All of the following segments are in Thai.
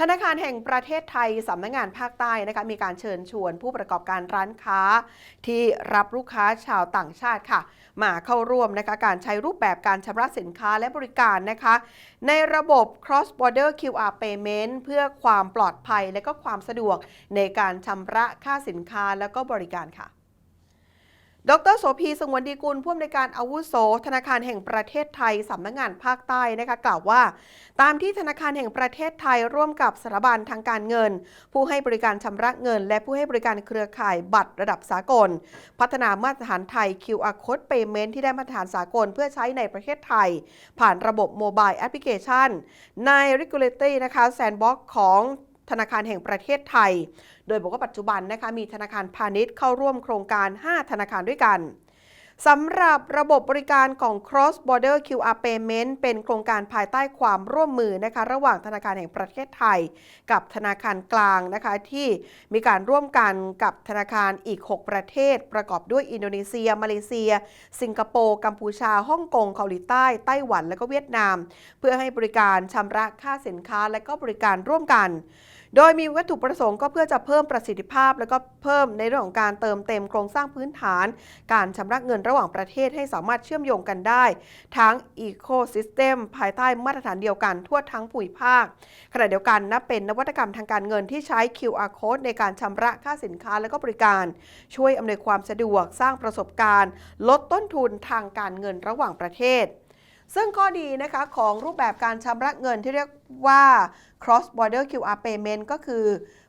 ธนาคารแห่งประเทศไทยสำนักงานภาคใต้นะคะมีการเชิญชวนผู้ประกอบการร้านค้า ที่รับลูกค้าชาวต่างชาติค่ะ มาเข้าร่วมนะคะการใช้รูปแบบการชำระสินค้าและบริการนะคะ ในระบบ cross border QR payment เพื่อความปลอดภัยและก็ความสะดวกในการชำระค่าสินค้าและก็บริการค่ะ ดรโสภีสงวนดีกุลผู้อำนวยการอาวุโส ธนาคารแห่งประเทศไทยสำนักงานภาคใต้นะคะกล่าวว่า ตามที่ธนาคารแห่งประเทศไทยร่วมกับสถาบันทางการเงิน ผู้ให้บริการชำระเงิน และผู้ให้บริการเครือข่ายบัตรระดับสากล พัฒนามาตรฐานไทย QR Code Payment ที่ได้มาตรฐานสากลเพื่อใช้ในประเทศไทย ผ่านระบบโมบายแอปพลิเคชันใน Regulatory นะคะ Sandbox ของ ธนาคารแห่งประเทศไทย โดยบอกว่าปัจจุบันนะคะมีธนาคารพาณิชย์เข้าร่วมโครงการ 5 ธนาคารด้วยกันสำหรับระบบบริการของ Cross Border QR Payment เป็นโครงการภายใต้ความร่วมมือนะคะระหว่างธนาคารแห่งประเทศไทย กับธนาคารกลางนะคะที่มีการร่วมกันกับธนาคารอีก 6 ประเทศ ประกอบด้วยอินโดนีเซีย มาเลเซีย สิงคโปร์ กัมพูชา ฮ่องกง เกาหลีใต้ ไต้หวัน และก็เวียดนาม เพื่อให้บริการชำระค่าสินค้าและก็บริการร่วมกัน โดยมีวัตถุประสงค์ก็เพื่อจะเพิ่มประสิทธิภาพ และก็เพิ่มในเรื่องของการเติมเต็มโครงสร้างพื้นฐาน การชำระเงินระหว่างประเทศให้สามารถเชื่อมโยงกันได้ ทั้ง Ecosystem ภายใต้มาตรฐานเดียวกันทั่วทั้งภูมิภาค ขณะเดียวกันนับเป็นนวัตกรรมทางการเงินที่ใช้ QR Code ในการชำระค่าสินค้าและก็บริการ ช่วยอำนวยความสะดวกสร้างประสบการณ์ ลดต้นทุนทางการเงินระหว่างประเทศ ซึ่งข้อดีนะคะของรูปแบบการชำระเงินที่เรียกว่า cross border QR payment ก็คือ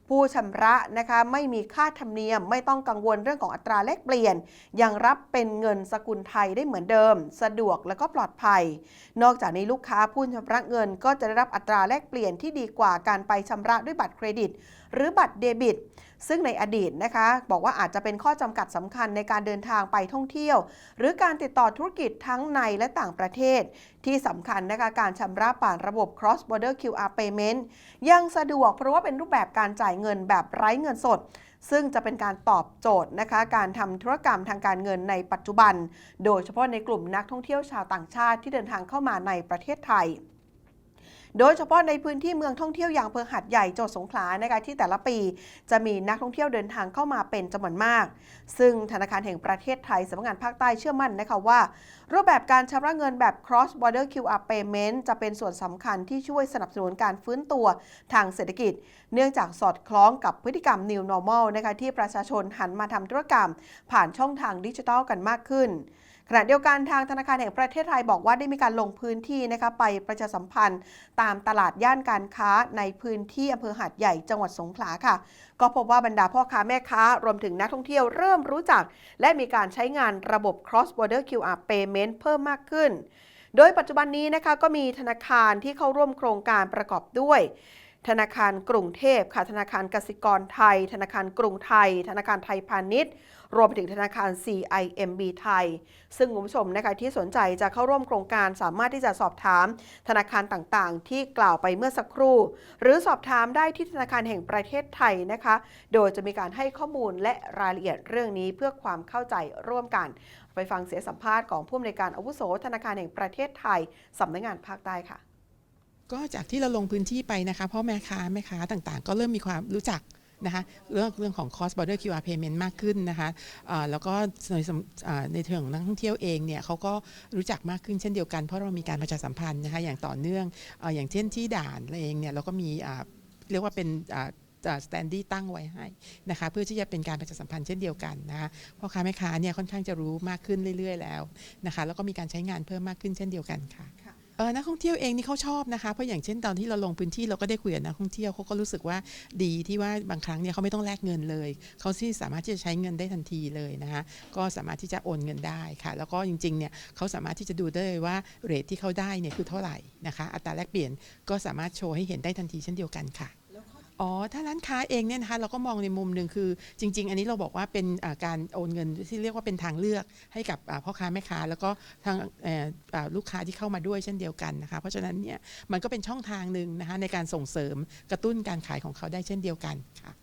ผู้ชำระนะคะไม่มีค่าธรรมเนียม ไม่ต้องกังวลเรื่องของอัตราแลกเปลี่ยน ยังรับเป็นเงินสกุลไทยได้เหมือนเดิม สะดวกและก็ปลอดภัย นอกจากนี้ลูกค้าผู้ชำระเงินก็จะได้รับอัตราแลกเปลี่ยนที่ดีกว่าการไปชำระด้วยบัตรเครดิต หรือบัตรเดบิต ซึ่งในอดีตนะคะ บอกว่าอาจจะเป็นข้อจำกัดสำคัญในการเดินทางไปท่องเที่ยว หรือการติดต่อธุรกิจทั้งในและต่างประเทศ ที่สำคัญนะคะการชำระผ่านระบบ cross border QR payment ยังสะดวกเพราะว่าเป็นรูปแบบการจ่ายเงินแบบไร้เงินสดซึ่งจะเป็นการตอบโจทย์นะคะ การทำธุรกรรมทางการเงินในปัจจุบัน โดยเฉพาะในกลุ่มนักท่องเที่ยวชาวต่างชาติที่เดินทางเข้ามาในประเทศไทย โดยเฉพาะในพื้นที่เมืองท่องเที่ยวอย่างอำเภอหัดใหญ่จังหวัดสงขลานะคะที่แต่ละปี จะมีนักท่องเที่ยวเดินทางเข้ามาเป็นจำนวนมาก ซึ่งธนาคารแห่งประเทศไทยสำนักงานภาคใต้เชื่อมั่นนะคะว่า รูปแบบการชำระเงินแบบ cross border QR payment จะเป็นส่วนสำคัญที่ช่วยสนับสนุนการฟื้นตัวทางเศรษฐกิจ เนื่องจากสอดคล้องกับพฤติกรรม new normal นะคะที่ประชาชนหันมาทำธุรกรรม ผ่านช่องทางดิจิทัลกันมากขึ้น ขณะเดียวกันทางธนาคารแห่งประเทศไทยบอกว่าได้มีการลงพื้นที่นะคะไปประชาสัมพันธ์ ตามตลาดย่านการค้าในพื้นที่อำเภอหาดใหญ่จังหวัดสงขลาค่ะ ก็พบว่าบรรดาพ่อค้าแม่ค้ารวมถึงนักท่องเที่ยวเริ่มรู้จัก และมีการใช้งานระบบ cross border QR payment เพิ่มมากขึ้น โดยปัจจุบันนี้นะคะก็มีธนาคารที่เข้าร่วมโครงการประกอบด้วย ธนาคารกรุงเทพค่ะ ธนาคารกสิกรไทย ธนาคารกรุงไทย ธนาคารไทยพาณิชย์ รวมไปถึงธนาคาร CIMB ไทย ซึ่งคุณผู้ชมนะคะที่สนใจจะเข้าร่วมโครงการสามารถที่จะสอบถาม ธนาคารต่างๆ ที่กล่าวไปเมื่อสักครู่ หรือสอบถามได้ที่ธนาคารแห่งประเทศไทยนะคะ โดยจะมีการให้ข้อมูลและรายละเอียดเรื่องนี้เพื่อความเข้าใจร่วมกัน ไปฟังเสียงสัมภาษณ์ของผู้อำนวยการอาวุโสธนาคารแห่งประเทศไทยสำนักงานภาคใต้ค่ะ ก็จากที่เราลงพื้นที่ไปนะคะพ่อแม่ค้าแม่ค้าต่างๆ ก็เริ่มมีความรู้จักนะคะเรื่องเรื่องของ cross border QR payment มากขึ้นนะคะอ่าแล้วก็ในสำอ่าในเชิงของนักท่องเที่ยวเองเนี่ยเขาก็รู้จักมากขึ้นเช่นเดียวกัน เพราะเรามีการประชาสัมพันธ์นะคะอย่างต่อเนื่องออย่างเช่นที่ด่านเองเนี่ยเราก็มีเรียกว่าเป็นสแตนดี้ตั้งไว้ให้นะคะเพื่อที่จะเป็นการประชาสัมพันธ์เช่นเดียวกันนะคะพ่อค้าแม่ค้าเนี่ยค่อนข้างจะรู้มากขึ้นเรื่อย ๆ แล้วนะคะแล้วก็มีการใช้งานเพิ่มมากขึ้นเช่นเดียวกันค่ะ ออนักท่องเที่ยวเองนี่เขาชอบนะคะเพราะอย่างเช่นตอนที่เราลงพื้นที่เราก็ได้คุยกับนักท่องเที่ยวเขาก็รู้สึกว่าดีที่ว่าบางครั้งเนี่ยเขาไม่ต้องแลกเงินเลยเขาที่สามารถที่จะใช้เงินได้ทันทีเลยนะคะก็สามารถที่จะโอนเงินได้ค่ะ แล้วก็จริงๆเนี่ยเขาสามารถที่จะดูได้เลยว่าเรทที่เขาได้เนี่ยคือเท่าไหร่นะคะ อัตราแลกเปลี่ยนก็สามารถโชว์ให้เห็นได้ทันทีเช่นเดียวกันค่ะ อ๋อ ถ้าร้านค้าเองเนี่ยนะคะเราก็มองในมุมหนึ่งคือ จริง ๆ อันนี้เราบอกว่าเป็นการโอนเงินที่เรียกว่าเป็นทางเลือกให้กับพ่อค้าแม่ค้า แล้วก็ทางลูกค้าที่เข้ามาด้วยเช่นเดียวกันนะคะเพราะฉะนั้นเนี่ยมันก็เป็นช่องทางหนึ่งนะคะในการส่งเสริมกระตุ้นการขายของเขาได้เช่นเดียวกันค่ะ